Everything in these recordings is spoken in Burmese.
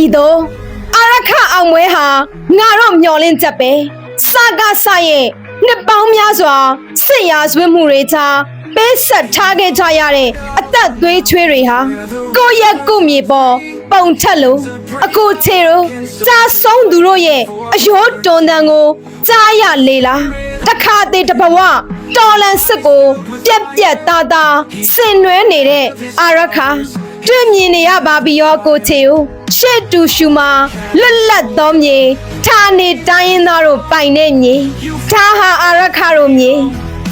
ပြည်သူအာရခအောင်မွဲဟာငါတော့မျောလင်းချက်ပဲစကားဆရဲ့နှစ်ပေါင်းများစွာစစ်ရာဇဝတ်မှုတွေကြားပေးဆက်ထားခဲ့ကြရတဲ့အသက်သွေးချွေးတွေဟာကိုယ့်ရဲ့ကိုယ့်မြေပေါ်ပုံထက်လို့အကိုချေတို့ကြားဆုံးသူတို့ရဲ့အယောတွန်တန်ကိုကြားရလေလားတခါသေးတဘဝတော်လန်စစ်ကိုပြက်ပြက်သားသားဆင်နွှဲနေတဲ့အာရခတွေ့မြင်နေရပါပြီရောကိုချေကို ရှေ့တူရှူမှာလွတ်လပ်သောမြေဌာနေတိုင်းရင်းသားတို့ပိုင်တဲ့မြေဒါဟာအာရခတို့မြေ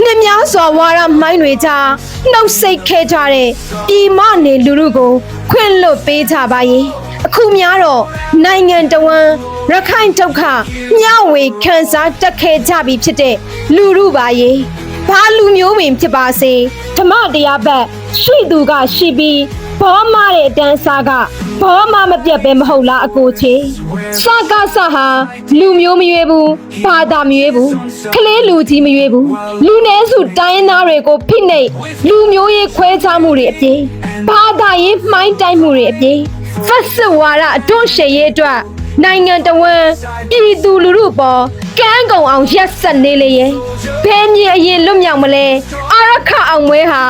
နှစ်များစွာဝါရမိုင်းတွေကြားနှုတ်ဆက်ခဲကြတဲ့ပြည်မနေလူလူကို ခွင့်လွတ်ပေးကြပါရဲ့အခုများတော့နိုင်ငံတော်ဝန်ရခိုင်ဒုက္ခမျှဝေခံစားတက်ခဲကြပြီဖြစ်တဲ့လူလူပါရဲ့ဘာလူမျိုးပင်ဖြစ်ပါစေဓမ္မတရားဘက်ရှိသူကရှိပြီး ဘောမတဲ့အတန်းစားကဘောမမပြတ်ပဲမဟုတ်လားအကိုချေစကားစဟာလူမျိုးမရွေးဘူးဘာသာမရွေးဘူးကလေးလူကြီးမရွေးဘူးလူနည်းစုတိုင်းရင်းသားတွေကိုဖိနှိပ်လူမျိုးရေးခွဲခြားမှုတွေအပြင်ဘာသာရေးမှိုင်းတိုက်မှုတွေအပြင်ဖက်စစ်ဝါဒအတွန့်ရှည်ရေးအတွက်နိုင်ငံတော်ဝန်ပြည်သူလူထုပေါ်ကန်းကုံအောင်ရက်ဆက်နေလေရဲ့ဘယ်မြေအရင်လွတ်မြောက်မလဲအာရခအောင်မွဲဟာ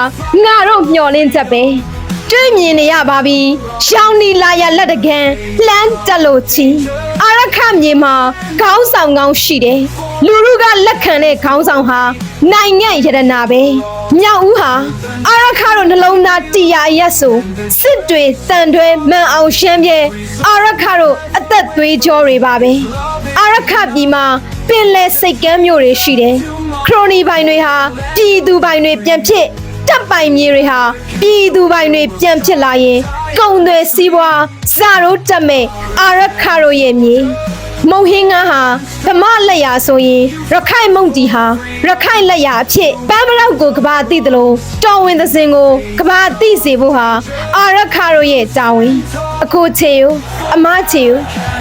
ငါတို့မျှော်လင့်ချက်ပဲ တွေ့မြင်နေရပါပြီ။ရှောင်းနီလာရလက်တကန်လှမ်းတက်လို့ချီအာရခမြေမှာခေါင်းဆောင်ကောင်းရှိတယ်။လူလူကလက်ခံတဲ့ခေါင်းဆောင်ဟာနိုင်ငံရတနာပဲ။မြောက်ဦးဟာအာရခတို့နှလုံးသားတရားရက်ဆိုစစ်တွေတန်တွဲမန်အောင်ရှမ်းပြဲအာရခတို့အသက်သွေးကြောတွေပါပဲ။အာရခပြည်မှာပင်လယ်စိတ်ကမ်းမျိုးတွေရှိတယ်။ခရိုနီပိုင်တွေဟာပြည်သူပိုင်တွေပြန်ဖြစ် တပ်ပိုင်မြေတွေဟာပြည်သူပိုင်တွေပြန်ဖြစ်လာရင်ကုံတွေစီးပွားဇာတို့တက်မဲ့အာရခတို့ရဲ့မြေမုံဟင်းငန်းဟာဓမ္မလက်ရာဆိုရင်ရခိုင်မုံတီဟာရခိုင်လက်ရာအဖြစ်ပန်းမလောက်ကိုကဘာတိတလို့တော်ဝင်သစင်ကိုကဘာတိစေဖို့ဟာအာရခတို့ရဲ့တာဝန်အခုချေယူအမချေယူ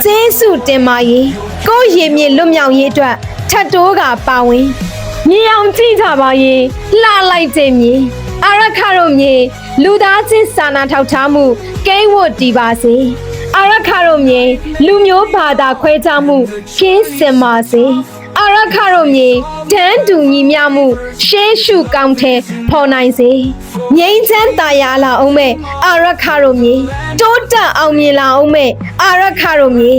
ကျေးဇူးတင်ပါရေကိုယ့်ရေမြေလွတ်မြောက်ရေးအတွက်ထတ်တိုးကပါဝင် မြေအောင်ကြည့်ကြပါရင်လှလိုက်တဲ့မြေအာရခတို့မြေလူသားချင်းစာနာထောက်ထားမှုကိန်းဝတ်တည်ပါစေအာရခတို့မြေလူမျိုးဘာသာခွဲခြားမှုကင်းစင်ပါစေအာရခတို့မြေတန်းတူညီမျှမှုရှေးရှုကောင်းတဲ့ဖော်နိုင်စေငြိမ်းချမ်းသာယာလာအောင်မဲ့အာရခတို့မြေတိုးတက်အောင်မြင်လာအောင်မဲ့အာရခတို့မြေ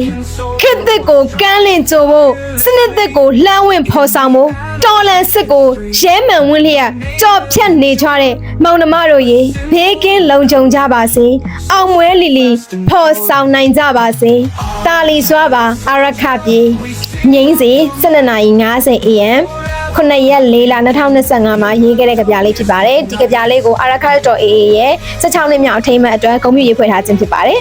ခေတ်သစ်ကိုကမ်းလင့်ကြဖို့စနစ်သစ်ကိုလှမ်းဝင့်ဖော်ဆောင်ဖို့တော်လန်စစ်ကိုရဲမှန်ဝင်းလျက်ကြော်ဖြတ်နေကြတဲ့မောင်နှမတို့ရေဘေးကင်းလုံခြုံကြပါစေအောင်မွဲလီလီဖော်ဆောင်နိုင်ကြပါစေတာလီစွာပါအာရခပြေငိမ့်စီ12:50 AM ခုနှစ်ရက်၄လ2025မှာရေးခဲ့တဲ့ကြပြလေးဖြစ်ပါတယ်ဒီကြပြလေးကို arakat.aa ရဲ့16နှစ်မြောက်အထိမ်းအမှတ်အတွက်ဂုဏ်ပြုရေးဖွဲ့ထားခြင်းဖြစ်ပါတယ်